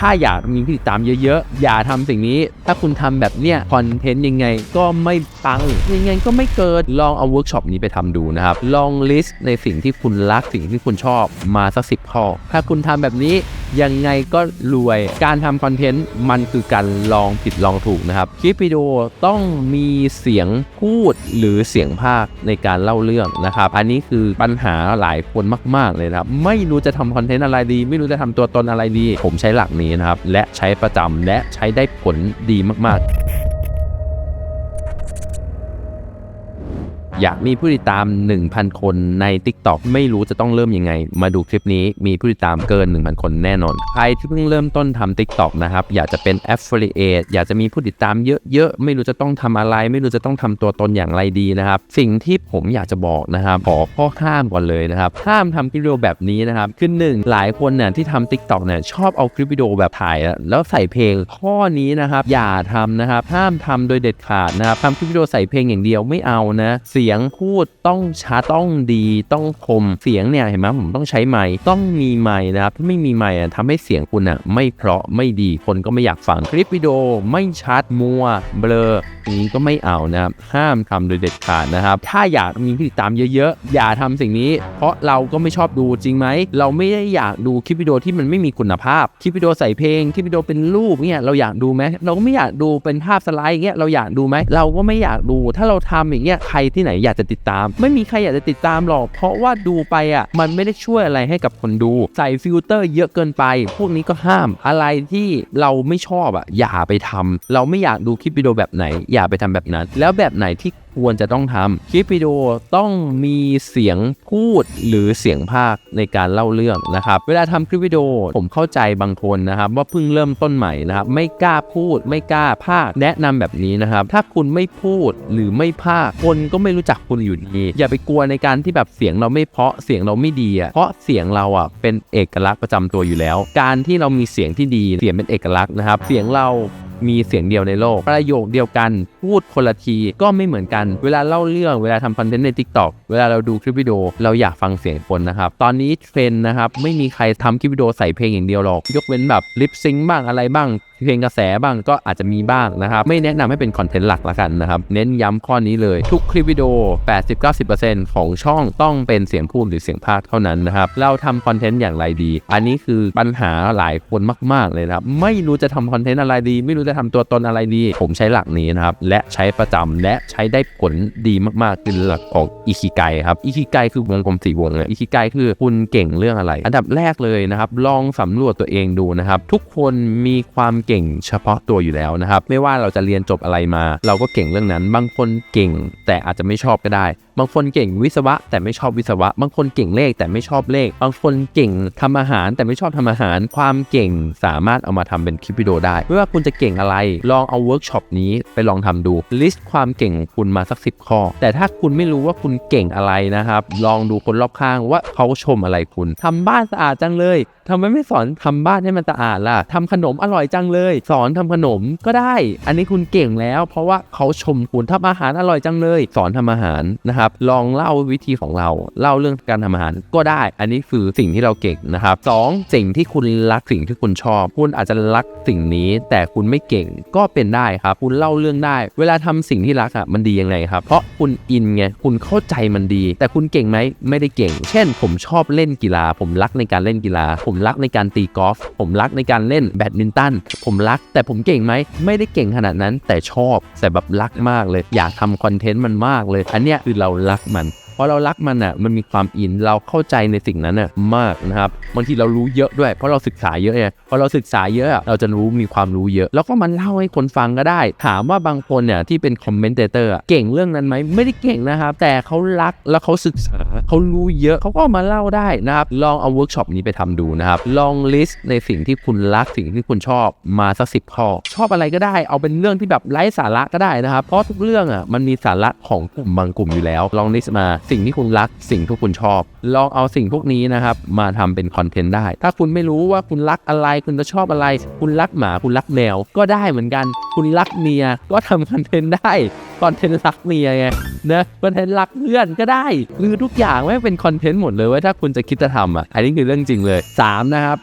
ถ้าอยากมีผู้ติดตามเยอะๆ อย่าทำสิ่งนี้ ถ้าคุณทำแบบเนี้ยคอนเทนต์ยังไงก็ไม่ปัง ยังไงก็ไม่เกิด ลองเอาเวิร์กช็อปนี้ไปทำดูนะครับ ลองลิสต์ในสิ่งที่คุณรักสิ่งที่คุณชอบมาสักสิบข้อ ถ้าคุณทำแบบนี้ยังไงก็รวย การทำคอนเทนต์มันคือการลองผิดลองถูกนะครับ คลิปวิดีโอต้องมีเสียงพูดหรือเสียงภาคในการเล่าเรื่องนะครับ อันนี้คือปัญหาหลายคนมาก ๆ เลยนะครับ ไม่รู้จะทำคอนเทนต์อะไรดี ไม่รู้จะทำตัวตนอะไรดี ผมใช้หลักนี้นะครับ และใช้ประจำและใช้ได้ผลดีมากๆ อยากมีผู้ติดตาม 1,000 คนใน TikTok ไม่รู้จะต้องเริ่มยังไง มาดูคลิปนี้มีผู้ติดตามเกิน 1,000 คนแน่นอน ใครที่เพิ่งเริ่มต้นทำ TikTok นะครับ อยากจะเป็น Affiliate อยากจะมีผู้ติดตามเยอะๆ ไม่รู้จะต้องทำอะไร ไม่รู้จะต้องทำตัวตนอย่างไรดีนะครับ สิ่งที่ผมอยากจะบอกนะครับขอข้อห้ามก่อนเลยนะครับ ห้ามทำคลิปวิดีโอแบบนี้นะครับคือหนึ่งหลายคนเนี่ยที่ทำ TikTok เนี่ยชอบเอาคลิปวิดีโอแบบถ่าย แล้วใส่เพลงข้อนี้นะครับอย่าทำนะครับห้ามทำโดยเด็ดขาดนะครับทำคลิปวิดีโอใส่เพลงอย่างเดียวไม่เอานะเสียยงพูดต้องชัดต้องดีต้องคมเสียงเนี่ยเห็นไหมผมต้องใช้ไมค์ต้องมีไมค์นะครับถ้าไม่มีไมค์อะทำให้เสียงคุณอะไม่เพราะไม่ดีคนก็ไม่อยากฟังคลิปวิดีโอไม่ชัดมัวเบลออย่างนี้ก็ไม่เอานะครับห้ามทำโดยเด็ดขาดนะครับ ถ้าอยากมีผู้ติดตามเยอะๆ อย่าทำสิ่งนี้ เพราะเราก็ไม่ชอบดูจริงไหม เราไม่ได้อยากดูคลิปวิดีโอที่มันไม่มีคุณภาพ คลิปวิดีโอใส่เพลง คลิปวิดีโอเป็นรูปเนี่ยเราอยากดูไหม เราก็ไม่อยากดูเป็นภาพสไลด์อย่างเงี้ยเราอยากดูไหม เราก็ไม่อยากดู ถ้าเราทำอย่างเงี้ยใครที่ไหนอยากจะติดตาม ไม่มีใครอยากจะติดตามหรอก เพราะว่าดูไปอะมันไม่ได้ช่วยอะไรให้กับคนดู ใส่ฟิลเตอร์เยอะเกินไป พวกนี้ก็ห้ามอะไรที่เราไม่ชอบอะอย่าไปทำเราไม่อยากดูคลิปวิดีโอแบบไหน อย่าไปทำแบบนั้น แล้วแบบไหนที่ควรจะต้องทำคลิปวิดีโอต้องมีเสียงพูดหรือเสียงภาคในการเล่าเรื่องนะครับ เวลาทำคลิปวิดีโอผมเข้าใจบางคนนะครับ ว่าเพิ่งเริ่มต้นใหม่นะครับ ไม่กล้าพูด ไม่กล้าภาคแนะนำแบบนี้นะครับ ถ้าคุณไม่พูดหรือไม่ภาคคนก็ไม่รู้จักคุณอยู่ดีอย่าไปกลัวในการที่แบบเสียงเราไม่เพาะเสียงเราไม่ดีอะเพราะเสียงเราอะเป็นเอกลักษณ์ประจำตัวอยู่แล้ว การที่เรามีเสียงที่ดีเสียงเป็นเอกลักษณ์นะครับ เสียงเรา มีเสียงเดียวในโลก ประโยคเดียวกันพูดคนละทีก็ไม่เหมือนกัน เวลาเล่าเรื่องเวลาทำคอนเทนต์ใน TikTok เวลาเราดูคลิปวิดีโอเราอยากฟังเสียงคนนะครับตอนนี้เทรนนะครับไม่มีใครทำคลิปวิดีโอใส่เพลงอย่างเดียวหรอกยกเว้นแบบลิปซิงบ้างอะไรบ้างเพลงกระแสบ้างก็อาจจะมีบ้างนะครับ ไม่แนะนำให้เป็นคอนเทนต์หลักละกันนะครับ เน้นย้ำข้อนี้เลย ทุกคลิปวิดีโอ 80-90%ของช่องต้องเป็นเสียงพูดหรือเสียงพากย์เท่านั้นนะครับ เราทำคอนเทนต์อย่างไรดี อันนี้คือปัญหาหลายคนมาก ๆเลยนะครับ ไม่รู้จะทำคอนเทนต์อะไรดี ไม่รู้จะจะทำตัวตนอะไรดี ผมใช้หลักนี้นะครับ และใช้ประจำและใช้ได้ผลดีมากๆคือหลักของอิคิไกครับอิคิไกคือวงกลมสี่วงเลยอิคิไกคือคุณเก่งเรื่องอะไร อันดับแรกเลยนะครับ ลองสำรวจตัวเองดูนะครับ ทุกคนมีความเก่งเฉพาะตัวอยู่แล้วนะครับ ไม่ว่าเราจะเรียนจบอะไรมา เราก็เก่งเรื่องนั้น บางคนเก่งแต่อาจจะไม่ชอบก็ได้ บางคนเก่งวิศวะ แต่ไม่ชอบวิศวะ บางคนเก่งเลขแต่ไม่ชอบเลข บางคนเก่งทำอาหารแต่ไม่ชอบทำอาหาร ความเก่งสามารถเอามาทำเป็นคลิปวิดีโอได้ ไม่ว่าคุณจะเก่งอะไร ลองเอาเวิร์กช็อปนี้ไปลองทำดู ลิสต์ความเก่งของคุณมาสักสิบข้อ แต่ถ้าคุณไม่รู้ว่าคุณเก่งอะไรนะครับ ลองดูคนรอบข้างว่าเขาชมอะไรคุณทำบ้านสะอาดจังเลยทำไมไม่สอนทำบ้านให้มันสะอาดล่ะทำขนมอร่อยจังเลย สอนทำขนมก็ได้ อันนี้คุณเก่งแล้ว เพราะว่าเขาชมคุณทำอาหารอร่อยจังเลย สอนทำอาหารนะครับลองเล่าวิธีของเรา เล่าเรื่องการทำอาหารก็ได้ อันนี้คือสิ่งที่เราเก่งนะครับสองสิ่งที่คุณรักสิ่งที่คุณชอบ คุณอาจจะรักสิ่งนี้ แต่คุณไม่เก่งก็เป็นได้ครับ คุณเล่าเรื่องได้ เวลาทำสิ่งที่รักอะมันดียังไงครับ เพราะคุณอินไงคุณเข้าใจมันดี แต่คุณเก่งไหมไม่ได้เก่ง เช่น ผมชอบเล่นกีฬา ผมรักในการเล่นกีฬา ผมรักในการตีกอล์ฟผมรักในการเล่นแบดมินตันผมรัก แต่ผมเก่งไหมไม่ได้เก่งขนาดนั้น แต่ชอบแต่แบบรักมากเลย อยากทำคอนเทนต์มันมากเลย อันเนี้ยคือเรารักมัน พอเรารักมันอะมันมีความอินเราเข้าใจในสิ่งนั้นอะมากนะครับบางทีเรารู้เยอะด้วย เพราะเราศึกษาเยอะไงพอเราศึกษาเยอะเราจะรู้มีความรู้เยอะ แล้วก็มันเล่าให้คนฟังก็ได้ ถามว่าบางคนเนี่ยที่เป็นคอมเมนเตอร์เก่งเรื่องนั้นไหมไม่ได้เก่งนะครับ แต่เขารักแล้วเขาศึกษาเขารู้เยอะเขาก็มาเล่าได้นะครับ ลองเอาเวิร์กช็อปนี้ไปทำดูนะครับ ลองลิสต์ในสิ่งที่คุณรักสิ่งที่คุณชอบมาสักสิบข้อชอบอะไรก็ได้ เอาเป็นเรื่องที่แบบไร้สาระก็ได้นะครับ เพราะทุกเรื่องอะมันมีสาระของกลุ่มบางกลุ่มอยู่แล้ว ลองลิสต์มาสิ่งที่คุณรัก สิ่งที่คุณชอบ ลองเอาสิ่งพวกนี้นะครับมาทำเป็นคอนเทนต์ได้ ถ้าคุณไม่รู้ว่าคุณรักอะไร คุณจะชอบอะไร คุณรักหมา คุณรักแมว ก็ได้เหมือนกัน คุณรักเมีย ก็ทำคอนเทนต์ได้ คอนเทนต์รักเมียไงนะคอนเทนต์รักเพื่อนก็ได้คือทุกอย่างไม่เป็นคอนเทนต์หมดเลยว่าถ้าคุณจะคิดจะทำอะ อันนี้คือเรื่องจริงเลยสามนะครับ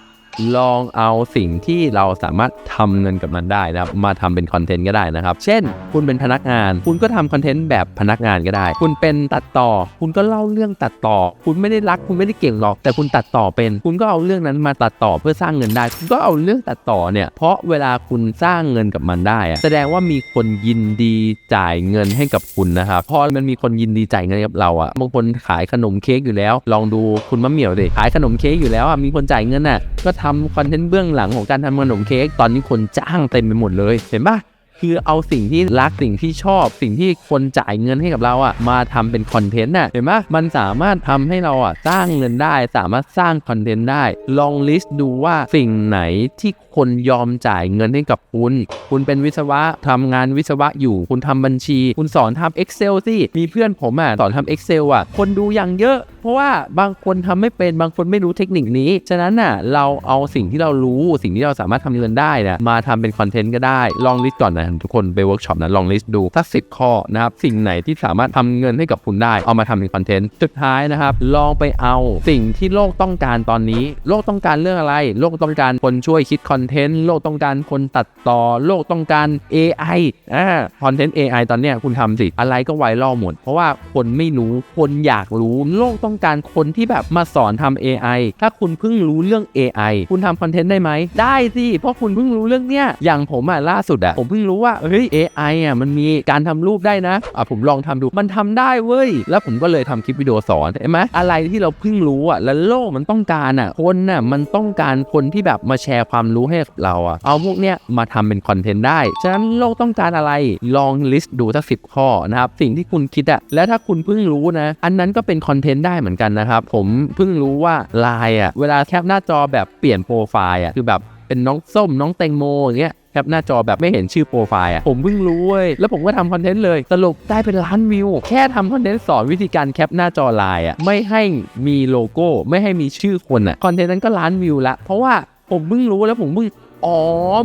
ลองเอาสิ่งที่เราสามารถทำเงินกับมันได้นะครับ มาทำเป็นคอนเทนต์ก็ได้นะครับ เช่น คุณเป็นพนักงาน คุณก็ทำคอนเทนต์แบบพนักงานก็ได้ คุณเป็นตัดต่อ คุณก็เล่าเรื่องตัดต่อ คุณไม่ได้รัก คุณไม่ได้เก่งหรอก แต่คุณตัดต่อเป็น คุณก็เอาเรื่องนั้นมาตัดต่อเพื่อสร้างเงินได้ คุณก็เอาเรื่องตัดต่อเนี่ย เพราะเวลาคุณสร้างเงินกับมันได้ แสดงว่ามีคนยินดีจ่ายเงินให้กับคุณนะครับ พอมันมีคนยินดีจ่ายเงินกับเราอะบางคนขายขนมเค้กอยู่แล้ว ลองดูคุณมะเหมี่ยวดิ ขายขนมเค้กอยู่แล้วอะมีคนจ่ายเงินน่ะก็ทำคอนเทนต์เบื้องหลังของการทำขนมเค้กตอนนี้คนจ้างเต็มไปหมดเลยเห็นปะ คือเอาสิ่งที่รักสิ่งที่ชอบ สิ่งที่คนจ่ายเงินให้กับเราอะมาทำเป็นคอนเทนต์น่ะเห็นไหมมันสามารถทำให้เราอะสร้างเงินได้ สามารถสร้างคอนเทนต์ได้ ลองลิสต์ดูว่าสิ่งไหนที่คนยอมจ่ายเงินให้กับคุณ คุณเป็นวิศวะทำงานวิศวะอยู่ คุณทำบัญชี คุณสอนทำ Excel สิมีเพื่อนผมอะสอนทำ Excel อะ คนดูอย่างเยอะ เพราะว่าบางคนทำไม่เป็นบางคนไม่รู้เทคนิคนี้ ฉะนั้นน่ะเราเอาสิ่งที่เรารู้สิ่งที่เราสามารถทำเงินได้นะมาทำเป็นคอนเทนต์ก็ได้ ลองลิสต์ก่อนนะทุกคนไปเวิร์กช็อปนะลองลิสต์ดูสักสิข้อนะครับสิ่งไหนที่สามารถทำเงินให้กับคุณได้เอามาทำเป็นคอนเทนต์สุดท้ายนะครับ ลองไปเอาสิ่งที่โลกต้องการตอนนี้ โลกต้องการเรื่องอะไร โลกต้องการคนช่วยคิดคอนเทนต์โลกต้องการคนตัดต่อ โลกต้องการ AI อ่าคอนเทนต์ AI ตอนเนี้ยคุณทำสิอะไรก็ไวรัลหมด เพราะว่าคนไม่รู้คนอยากรู้ โลกต้องการคนที่แบบมาสอนทำ AI ถ้าคุณเพิ่งรู้เรื่อง AI คุณทำคอนเทนต์ได้ไหมได้สิเพราะคุณเพิ่งรู้เรื่องเนี้ยอย่างผมอะล่าสุดอะผมเพิ่งรู้ว่าเฮ้ย AI อะมันมีการทำรูปได้นะอะผมลองทำดูมันทำได้เว้ย แล้วผมก็เลยทำคลิปวิดีโอสอนเห็นไหมอะไรที่เราเพิ่งรู้อะแล้วโลกมันต้องการอะคนน่ะมันต้องการคนที่แบบมาแชร์ความรู้ให้เราอะเอาพวกเนี้ยมาทำเป็นคอนเทนต์ได้ ฉะนั้นโลกต้องการอะไรลองลิสต์ดูสักสิบข้อนะครับสิ่งที่คุณคิดอะและถ้าคุณเพิ่งรู้นะ อันนั้นก็เป็นคอนเทนต์ได้เหมือนกันนะครับผมเพิ่งรู้ว่าไลน์อะเวลาแคปหน้าจอแบบเปลี่ยนโปรไฟล์อะคือแบบเป็นน้องส้มน้องแตงโมอย่างเงี้ย ปหน้าจอแบบไม่เห็นชื่อโปรไฟล์อะผมเพิ่งรู้เว้ยแล้วผมก็ทำคอนเทนต์เลยสรุปได้เป็นล้านวิว แค่ทำคอนเทนต์สอนวิธีการแคปหน้าจอไลน์อะไม่ให้มีโลโก้ไม่ให้มีชื่อคนอะคอนเทนต์นั้นก็ล้านวิวละเพราะว่าผมเพิ่งรู้แล้วผมเพิ่งอ๋อ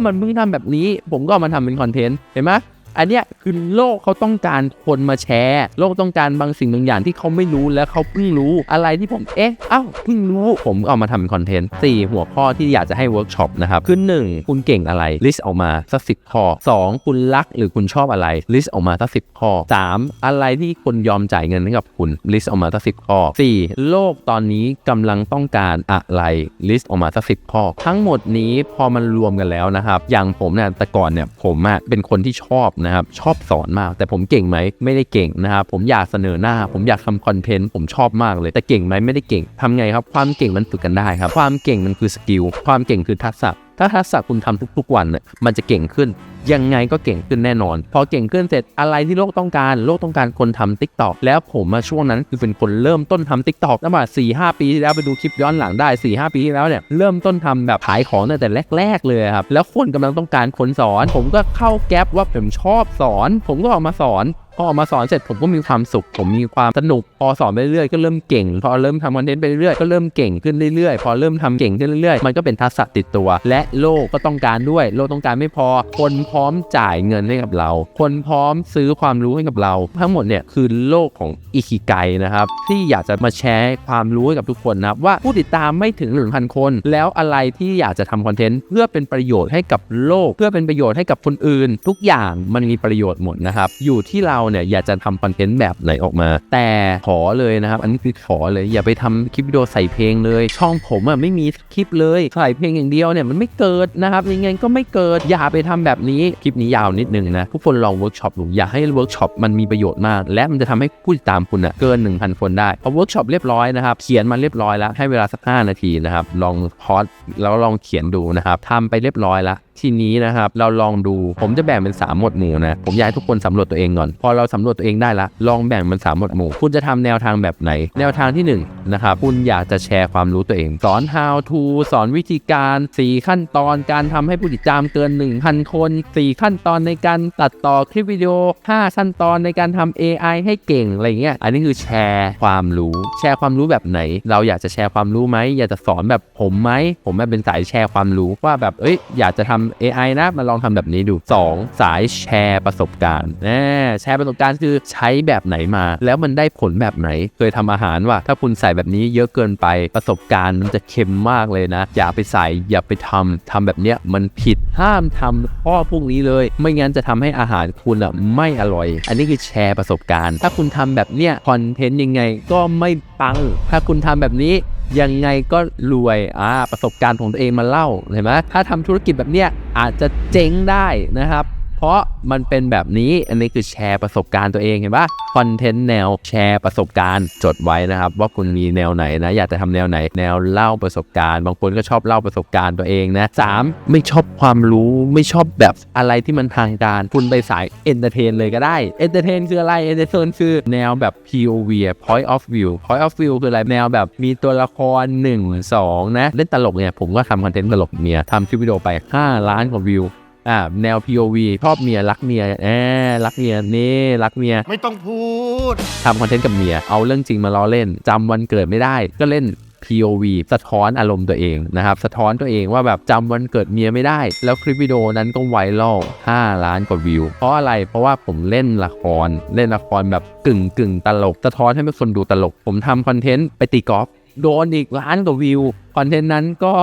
มันเพิ่งทำแบบนี้ ผมก็มาทำเป็นคอนเทนต์ เห็นไหม อันเนี้ยคือโลกเขาต้องการคนมาแชร์ โลกต้องการบางสิ่งบางอย่างที่เขาไม่รู้และเขาเพิ่งรู้อะไรที่ผมเอ๊ะเอ้าเพิ่งรู้ผมเอามาทำเป็นคอนเทนต์4หัวข้อที่อยากจะให้เวิร์กช็อปนะครับคือ1คุณเก่งอะไรลิสต์ออกมาสักสิบข้อ2คุณรักหรือคุณชอบอะไรลิสต์ออกมาสักสิบข้อ3อะไรที่คนยอมจ่ายเงินให้กับคุณลิสต์ออกมาสักสิบข้อ4โลกตอนนี้กำลังต้องการอะไรลิสต์ออกมาสักสิบข้อ ทั้งหมดนี้พอมันรวมกันแล้วนะครับอย่างผมเนี่ยแต่ก่อนเนี่ยผมอะเป็นคนที่ชอบนะครับชอบสอนมาก แต่ผมเก่งไหมไม่ได้เก่งนะครับผมอยากเสนอหน้า ผมอยากทำคอนเทนต์ผมชอบมากเลย แต่เก่งไหมไม่ได้เก่งทำไงครับ ความเก่งมันฝึกกันได้ครับ ความเก่งมันคือสกิลความเก่งคือทักษะถ้าทักษะคุณทำทุกๆวันเนี่ยมันจะเก่งขึ้น ยังไงก็เก่งขึ้นแน่นอน พอเก่งขึ้นเสร็จอะไรที่โลกต้องการ โลกต้องการคนทำติ๊กต็อกแล้วผมมาช่วงนั้นคือเป็นคนเริ่มต้นทำ t ิ k t o k ตั้งแต่สี่ห้าปีที่แล้วไปดูคลิปย้อนหลังได้4ี่ห้าปีที่แล้วเนี่ยเริ่มต้นทำแบบขายของตั้งแต่แรก ๆ เลยครับแล้วคนกำลังต้องการคนสอน ผมก็เข้าแก๊ปว่าผมชอบสอน ผมก็ออกมาสอน พอออกมาสอนเสร็จผมก็มีความสุข ผมมีความสนุก พอสอนไปเรื่อยก็เริ่มเก่ง พอเริ่มทำคอนเทนต์ไปเรื่อยก็เริ่มเก่งขึ้นเรื่อยๆ พอเริ่มทำเก่งขึ้นเรื่อยๆ มันก็เป็นทักษะติดตัว และโลกก็ต้องการด้วย โลกต้องการไม่พอ คนพร้อมจ่ายเงินให้กับเรา คนพร้อมซื้อความรู้ให้กับเรา ทั้งหมดเนี่ยคือโลกของอิคิไกนะครับที่อยากจะมาแชร์ความรู้ให้กับทุกคนนะว่าผู้ติดตามไม่ถึง1,000คน แล้วอะไรที่อยากจะทำคอนเทนต์เพื่อเป็นประโยชน์ให้กับโลก เพื่อเป็นประโยชน์ให้กับคนอื่น ทุกอย่างมันมีประโยชน์หมดนะครับอยู่ที่เราเนี่ยอยากจะทำคอนเทนต์แบบไหนออกมา แต่ขอเลยนะครับ อันนี้คือขอเลยอย่าไปทำคลิปวิดีโอใส่เพลงเลย ช่องผมอะไม่มีคลิปเลยใส่เพลงอย่างเดียวเนี่ยมันไม่เกิดนะครับยังไงก็ไม่เกิดอย่าไปทำแบบนี้คลิปนี้ยาวนิดนึงนะทุกคนลองเวิร์กช็อปดูอยากให้เวิร์กช็อปมันมีประโยชน์มาก และมันจะทำให้ผู้ติดตามคุณอะเกิน 1,000 คนได้พอเวิร์กช็อปเรียบร้อยนะครับเขียนมาเรียบร้อยแล้วให้เวลาสัก5นาทีนะครับลองพอดแล้วลองเขียนดูนะครับทำไปเรียบร้อยแล้วทีนี้นะครับเราลองดูผมจะแบ่งเป็น 3 หมวดหมู่นะผมอยากให้ทุกคนสำรวจตัวเองก่อน พอเราสำรวจตัวเองได้ละ ลองแบ่งเป็น 3 หมวดหมู่ คุณจะทำแนวทางแบบไหน แนวทางที่1นะครับคุณอยากจะแชร์ความรู้ตัวเอง สอน how to สอนวิธีการ 4 ขั้นตอนการทำให้ผู้ติดตามเกิน 1,000 คน 4 ขั้นตอนในการตัดต่อคลิปวิดีโอ 5 ขั้นตอนในการทำ AI ให้เก่งอะไรเงี้ยอันนี้คือแชร์ความรู้ แชร์ความรู้แบบไหน เราอยากจะแชร์ความรู้ไหมอยากจะสอนแบบผมไหมผมแบบเป็นสายแชร์ความรู้ว่าแบบเอ้ยอยากจะทำำ AI นะมาลองทำแบบนี้ดู 2. สายแชร์ประสบการณ์แน่แชร์ประสบการณ์คือใช้แบบไหนมา แล้วมันได้ผลแบบไหน เคยทำอาหารว่าถ้าคุณใส่แบบนี้เยอะเกินไปประสบการณ์มันจะเค็มมากเลยนะ อย่าไปใส่อย่าไปทำทำแบบเนี้ยมันผิดห้ามทำข้อพวกนี้เลย ไม่งั้นจะทำให้อาหารคุณอะไม่อร่อย อันนี้คือแชร์ประสบการณ์ ถ้าคุณทำแบบเนี้ยคอนเทนต์ยังไงก็ไม่ปัง ถ้าคุณทำแบบนี้ ยังไงก็รวยอ่าประสบการณ์ของตัวเองมาเล่าเห็นไหมถ้าทำธุรกิจแบบเนี้ยอาจจะเจ๊งได้นะครับ เพราะมันเป็นแบบนี้อันนี้คือแชร์ประสบการณ์ตัวเองเห็นปะคอนเทนต์แนวแชร์ประสบการณ์จดไว้นะครับ ว่าคุณมีแนวไหนนะอยากจะทำแนวไหน แนวเล่าประสบการณ์ บางคนก็ชอบเล่าประสบการณ์ตัวเองนะสามไม่ชอบความรู้ไม่ชอบแบบอะไรที่มันทางการ คุณไปสายเอนเตอร์เทนเลยก็ได้เอนเตอร์เทนคืออะไรเอนเตอร์เทนคือแนวแบบ POV อะ point of view point of view คืออะไรแนวแบบมีตัวละคร1 2นะเล่นตลกเนี่ยผมก็ทำคอนเทนต์ตลกเมียทำคลิปวิดีโอไป 5 ล้านกว่าวิว อ่าแนว POV ชอบเมียรักเมียแอบรักเมียนี่รักเมียไม่ต้องพูดทำคอนเทนต์กับเมีย เอาเรื่องจริงมาล้อเล่นจำวันเกิดไม่ได้ ก็เล่น POV สะท้อนอารมณ์ตัวเองนะครับ สะท้อนตัวเองว่าแบบจำวันเกิดเมียไม่ได้ แล้วคลิปวิดีโอนั้นก็ไวรัล5ล้านกว่าวิว เพราะอะไรเพราะว่าผมเล่นละคร เล่นละครแบบกึ่งกึ่งตลก สะท้อนให้เป็นคนดูตลก ผมทำคอนเทนต์ไปตีกอล์ฟโดนอีกล้านกว่าวิวคอนเทนต์นั้นก็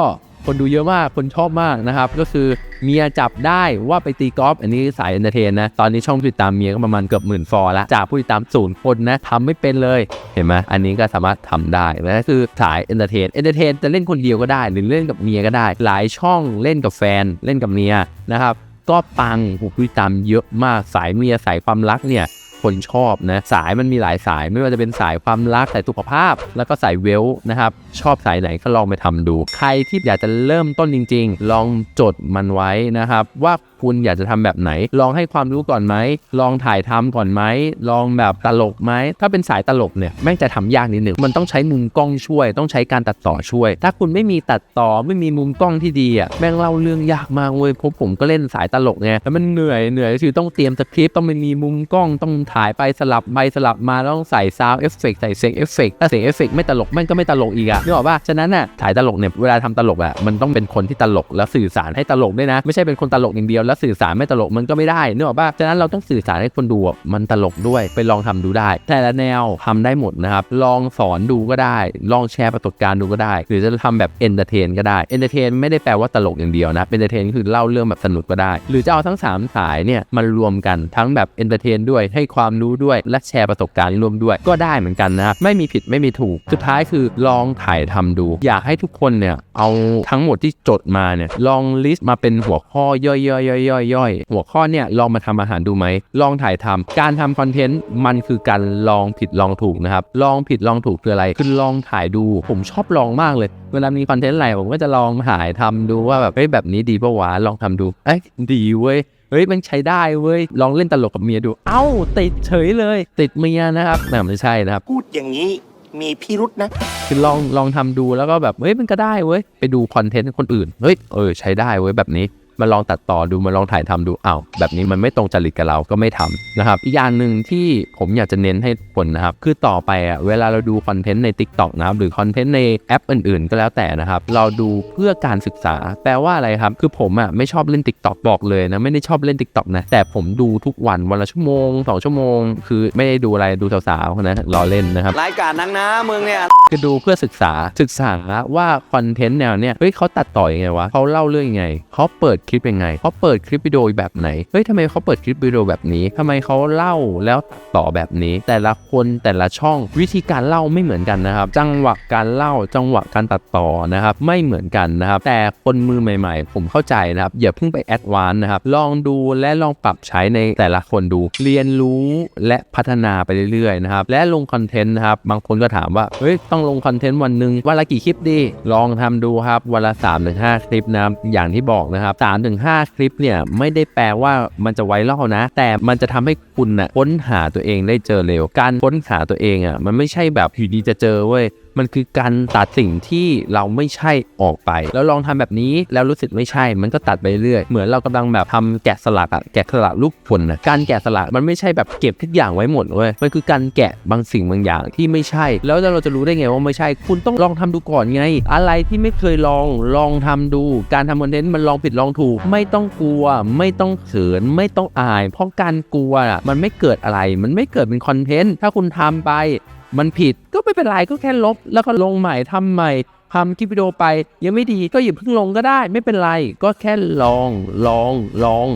คนดูเยอะมาก คนชอบมากนะครับ ก็คือเมียจับได้ว่าไปตีกอล์ฟอันนี้สายเอนเตอร์เทนนะ ตอนนี้ช่องผู้ติดตามเมียก็ประมาณเกือบหมื่นฟอลล้วจากผู้ติดตามศูนย์คนนะทำไม่เป็นเลยเห็นไหมอันนี้ก็สามารถทำได้และคือสายเอนเตอร์เทนเอนเตอร์เทนจะเล่นคนเดียวก็ได้ หรือเล่นกับเมียก็ได้ หลายช่องเล่นกับแฟนเล่นกับเมียนะครับก็ปังผู้ติดตามเยอะมากสายเมียสายความรักเนี่ย คนชอบนะสายมันมีหลายสายไม่ว่าจะเป็นสายความรักสายสุขภาพ แล้วก็สายเวลนะครับชอบสายไหนก็ลองไปทำดู ใครที่อยากจะเริ่มต้นจริง ๆ ลองจดมันไว้นะครับว่าคุณอยากจะทำแบบไหน ลองให้ความรู้ก่อนไหม ลองถ่ายทำก่อนไหม ลองแบบตลกไหม ถ้าเป็นสายตลกเนี่ยแม่งจะทำยากนิดหนึ่ง มันต้องใช้มุมกล้องช่วย ต้องใช้การตัดต่อช่วย ถ้าคุณไม่มีตัดต่อไม่มีมุมกล้องที่ดีอะแม่งเล่าเรื่องยากมากเว้ยเพราะผมก็เล่นสายตลกไงแล้วมันเหนื่อยเหนื่อยคือต้องเตรียมสคริปต์ต้องมีมุมกล้องต้องถ่ายไปสลับไปสลับมาแล้วต้องใส่ซาวเอฟเฟกใส่เสียงเอฟเฟกถ้าเสียงเอฟเฟกไม่ตลกแม่งก็ไม่ตลกอีกอะนึกออกป่ะฉะนั้นน่ะถ่ายตลกเนี่ยเวลาทำตลกอะมันต้องเป็นคนที่ตลกแล้วสื่อสารให้ตลกด้วยนะ ไม่ใช่เป็นคนตลกอย่างเดียวแล้วสื่อสารไม่ตลกมันก็ไม่ได้นึกออกป่ะฉะนั้นเราต้องสื่อสารให้คนดูมันตลกด้วยไปลองทำดูได้ แต่ละแนวทำได้หมดนะครับ ลองสอนดูก็ได้ ลองแชร์ประสบการณ์ดูก็ได้ หรือจะทำแบบเอนเตอร์เทนก็ได้เอนเตอร์เทนไม่ได้แปลว่าตลกอย่างเดียวนะเอนเตอร์เทนคือเล่าเรื่องแบบสนุกก็ได้ หรือจะเอาทั้งสามสายเนี่ยมารวมกันทั้งแบบเอนเตอร์เทนด้วยให้ความรู้ด้วยและแชร์ประสบการณ์ร่วมด้วย ก็ได้เหมือนกันนะครับไม่มีผิดไม่มีถูก สุดท้ายคือลองถ่ายทำดู อยากให้ทุกคนเนี่ยเอาทั้งหมดที่จดมาเนี่ยลองลิสต์มาเป็นหัวข้อย่อยๆย่อยๆหัวข้อเนี่ยลองมาทำอาหารดูไหมลองถ่ายทำการทำคอนเทนต์มันคือการลองผิดลองถูกนะครับลองผิดลองถูกคืออะไรคือลองถ่ายดู ผมชอบลองมากเลยเวลามีคอนเทนต์อะไรผมก็จะลองถ่ายทำดูว่าแบบเฮ้ยแบบนี้ดีปะวะลองทำดูเอ้ยดีเว้ยเฮ้ยมันใช้ได้เว้ย ลองเล่นตลกกับเมียดู เอ้า ติดเฉยเลย ติดเมียนะครับแต่ไม่ใช่นะครับ พูดอย่างนี้มีพิรุษนะ คือลองลองทำดูแล้วก็แบบ เฮ้ยมันก็ได้เว้ย ไปดูคอนเทนต์คนอื่น เฮ้ยเออใช้ได้เว้ยแบบนี้ มาลองตัดต่อดูมาลองถ่ายทำดูอ้าวแบบนี้มันไม่ตรงจริตกับเราก็ไม่ทำนะครับอีกอย่างหนึ่งที่ผมอยากจะเน้นให้ทุกคนนะครับคือต่อไปอะเวลาเราดูคอนเทนต์ใน Tik t o อกนะครับหรือคอนเทนต์ในแอปอื่น ๆ ก็แล้วแต่นะครับเราดูเพื่อการศึกษาแปลว่าอะไรครับ คือผมอะไม่ชอบเล่น Tik t o อกบอกเลยนะไม่ได้ชอบเล่น Tik t o อกนะแต่ผมดูทุกวันวันละชั่วโมงสองชั่วโมง คือไม่ได้ดูอะไรดูสาวๆนะรอเล่นนะครับรายการนังนะมึงเนี่ยคือดูเพื่อศึกษาศึกษาว่าคอนเทนต์แนวเนี้ยเฮ้ยเขาตัดต่อยังไงวะเขาเล่าเรื่องยังไงเขาเปิดคลิปยังไงเขาเปิดคลิปวิดีโอแบบไหนเฮ้ยทำไมเขาเปิดคลิปวิดีโอแบบนี้ทำไมเขาเล่าแล้วตัดต่อแบบนี้ แต่ละคนแต่ละช่องวิธีการเล่าไม่เหมือนกันนะครับ จังหวะการเล่าจังหวะการตัดต่อนะครับ ไม่เหมือนกันนะครับ แต่คนมือใหม่ ๆ ผมเข้าใจนะครับอย่าเพิ่งไปแอดวานนะครับลองดูและลองปรับใช้ในแต่ละคนดู เรียนรู้และพัฒนาไปเรื่อยๆนะครับและลงคอนเทนต์นะครับบางคนก็ถามว่าเฮ้ยต้องลงคอนเทนต์วันหนึ่งวันละกี่คลิปดี ลองทำดูครับวันละ3-5ถึงคลิปนะอย่างที่บอกนะครับ3-5ถึงคลิปเนี่ยไม่ได้แปลว่ามันจะไวรัลนะ แต่มันจะทำให้คุณนะ่ะค้นหาตัวเองได้เจอเร็ว การค้นหาตัวเองอะมันไม่ใช่แบบอยู่ดีจะเจอเว้ยมันคือการตัดสิ่งที่เราไม่ใช่ออกไป แล้วลองทำแบบนี้แล้วรู้สึกไม่ใช่ มันก็ตัดไปเรื่อยเหมือนเรากำลังแบบทำแกะสลักอะแกะสลักรูปคนนะการแกะสลักมันไม่ใช่แบบเก็บทุกอย่างไว้หมดเว้ยมันคือการแกะบางสิ่งบางอย่างที่ไม่ใช่ แล้วเราจะรู้ได้ไงว่าไม่ใช่ คุณต้องลองทำดูก่อนไง อะไรที่ไม่เคยลองลองทำดู การทำคอนเทนต์มันลองผิดลองถูก ไม่ต้องกลัว ไม่ต้องเขินไม่ต้องอาย เพราะการกลัวอะมันไม่เกิดอะไร มันไม่เกิดเป็นคอนเทนต์ถ้าคุณทำไป มันผิดก็ไม่เป็นไรก็แค่ลบ แล้วก็ลงใหม่ทำใหม่ทำคลิปวิดีโอไป ยังไม่ดีก็อย่าเพิ่งลงก็ได้ ไม่เป็นไร ก็แค่ลองลองลอง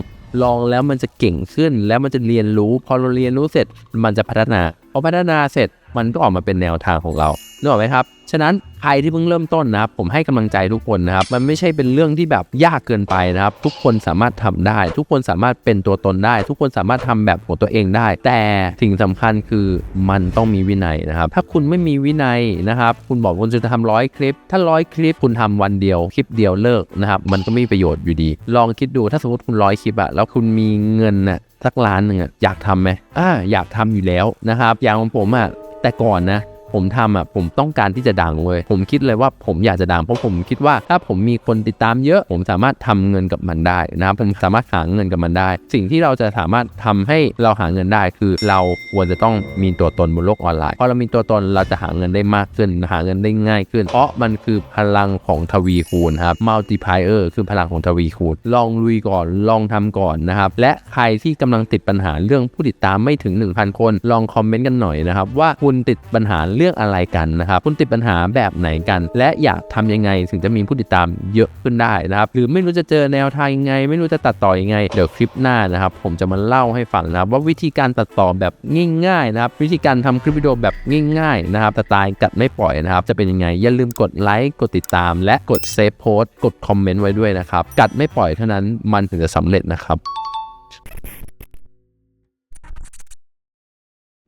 ลองแล้วมันจะเก่งขึ้นแล้วมันจะเรียนรู้ พอเราเรียนรู้เสร็จมันจะพัฒนาพอพัฒนาเสร็จ มันก็ออกมาเป็นแนวทางของเรานึกออกไหมครับ ฉะนั้นใครที่เพิ่งเริ่มต้นนะครับ ผมให้กำลังใจทุกคนนะครับ มันไม่ใช่เป็นเรื่องที่แบบยากเกินไปนะครับ ทุกคนสามารถทำได้ ทุกคนสามารถเป็นตัวตนได้ ทุกคนสามารถทำแบบของตัวเองได้ แต่สิ่งสำคัญคือมันต้องมีวินัยนะครับ ถ้าคุณไม่มีวินัยนะครับ คุณบอกคุณจะทำร้อยคลิป ถ้าร้อยคลิปคุณทำวันเดียวคลิปเดียวเลิกนะครับ มันก็ไม่มีประโยชน์อยู่ดี ลองคิดดูถ้าสมมติคุณร้อยคลิปอะแล้วคุณมีเงินน่ะสักล้านหนึ่งอะอยากทำไหมอ่าอยากทำอยู่แล้วนะครับ อย่างของผมอะ แต่ก่อนนะ ผมทำอะผมต้องการที่จะดังเว้ยผมคิดเลยว่าผมอยากจะดังเพราะผมคิดว่าถ้าผมมีคนติดตามเยอะ ผมสามารถทำเงินกับมันได้นะครับผมสามารถหาเงินกับมันได้ สิ่งที่เราจะสามารถทำให้เราหาเงินได้คือเราควรจะต้องมีตัวตนบนโลกออนไลน์พอเรามีตัวตนเราจะหาเงินได้มากขึ้น หาเงินได้ง่ายขึ้น เพราะมันคือพลังของทวีคูณครับ multiplier คือพลังของทวีคูณลองลุยก่อนลองทำก่อนนะครับและใครที่กำลังติดปัญหาเรื่องผู้ติดตามไม่ถึง 1,000 คน ลองคอมเมนต์กันหน่อยนะครับว่าคุณติดปัญหาเรื่องื่องอะไรกันนะครับคุณติดปัญหาแบบไหนกัน และอยากทำยังไงถึงจะมีผู้ติดตามเยอะขึ้นได้นะครับหรือไม่รู้จะเจอแนวทางยังไง ไม่รู้จะตัดต่อยังไง เดี๋ยวคลิปหน้านะครับผมจะมาเล่าให้ฟังนะครับว่าวิธีการตัดต่อแบบง่ายๆนะครับวิธีการทำคลิปวิดีโอแบบง่ายๆนะครับสไตล์กัดไม่ปล่อยนะครับจะเป็นยังไงอย่าลืมกดไลค์กดติดตาม และกดเซฟโพสต์กดคอมเมนต์ไว้ด้วยนะครับกัดไม่ปล่อยเท่านั้นมันถึงจะสำเร็จนะครับ